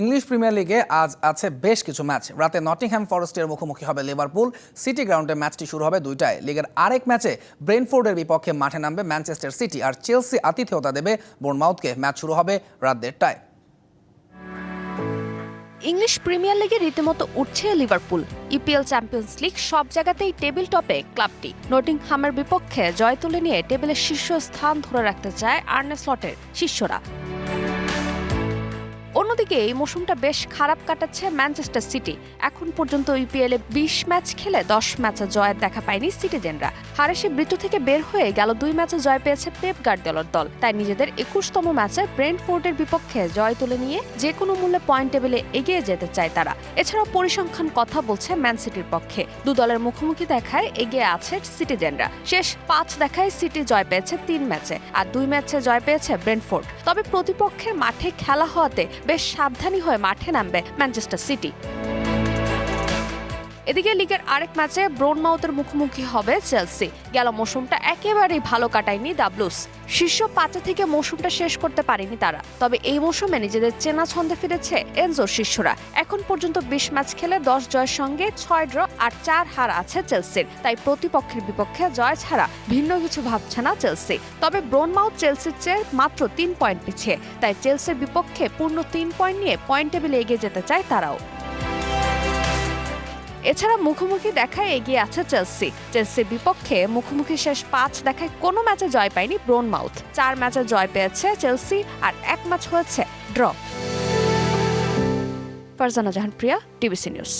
English premier লিগে আজ আছে বেশ কিছু ম্যাচ। রাতে নটিংহ্যাম ফরেস্টের মুখোমুখি হবে লিভারপুল। সিটি গ্রাউন্ডে ম্যাচটি শুরু হবে দুইটায়। লিগের আরেক ম্যাচে ব্রেনফোর্ডের বিপক্ষে মাঠে নামবে ম্যানচেস্টার সিটি আর চেলসি আতিথেয়তা দেবে বোর্নমাউথকে। ম্যাচ শুরু হবে রাত দেড়টায়। ইংলিশ প্রিমিয়ার লিগে রীতিমতো উঠছে লিভারপুল। ইপিএল চ্যাম্পিয়ন্স লিগ সব জায়গাতেই টেবিল টপে ক্লাবটি। নটিংহামের বিপক্ষে জয় তুলে নিয়ে টেবিলের শীর্ষ স্থান ধরে রাখতে চায় আর্নে স্লটের শিষ্যরা। অন্যদিকে এই মৌসুমটা বেশ খারাপ কাটাচ্ছে ম্যানচেস্টার সিটি। এখন পর্যন্ত ইপিএলে বিশ ম্যাচ খেলে দশ ম্যাচে জয়ের দেখা পায়নি সিটিজেনরা। হারেসে মৃত্যু থেকে বের হয়ে গেল দুই ম্যাচে জয় পেয়েছে পেপ গার্দিওলার দল। তাই নিজেদের একুশতম ম্যাচে ব্রেন্টফোর্ডের বিপক্ষে জয় তুলে নিয়ে যে কোনো মূল্যে পয়েন্ট টেবিলে এগিয়ে যেতে চায় তারা। এছাড়াও পরিসংখ্যান কথা বলছে ম্যান সিটির পক্ষে। দু দলের মুখোমুখি দেখায় এগিয়ে আছে সিটিজেনরা। শেষ পাঁচ দেখায় সিটি জয় পেয়েছে তিন ম্যাচে, আর দুই ম্যাচে জয় পেয়েছে ব্রেন্টফোর্ড। তবে প্রতিপক্ষের মাঠে খেলা হওয়াতে বেশ সাবধানী হয়ে মাঠে নামবে ম্যানচেস্টার সিটি। এদিকে লিগের আরেক ম্যাচে ব্রোনমাউথের মুখোমুখি হবে চেলসি। গেল মৌসুমটা একেবারেই ভালো কাটায়নি দাবলুস শীর্ষ পাঁচে থেকে মৌসুমটা শেষ করতে পারেনি তারা। তবে এই মৌসুমে নিজেদের চেনা ছন্দে ফিরেছে এনজোর শিষ্যরা এখন পর্যন্ত বিশ ম্যাচ খেলে দশ জয়ের সঙ্গে ছয় ড্র আর চার হার আছে চেলসির। তাই প্রতিপক্ষের বিপক্ষে জয় ছাড়া ভিন্ন কিছু ভাবছে না চেলসি। তবে ব্রোনমাউথ চেলসির চেয়ে মাত্র তিন পয়েন্ট পিছিয়ে। তাই চেলসির বিপক্ষে পূর্ণ তিন পয়েন্ট নিয়ে পয়েন্ট টেবিলে এগিয়ে যেতে চায় তারাও। এছাড়া মুখোমুখি দেখায় এগিয়ে আছে চেলসি। চেলসির বিপক্ষে মুখোমুখি শেষ পাঁচ দেখায় কোনো ম্যাচে জয় পায়নি ব্রোনমাউথ। চার ম্যাচে জয় পেয়েছে চেলসি আর এক ম্যাচ হয়েছে draw. Farzana Jahan Priya TBC news.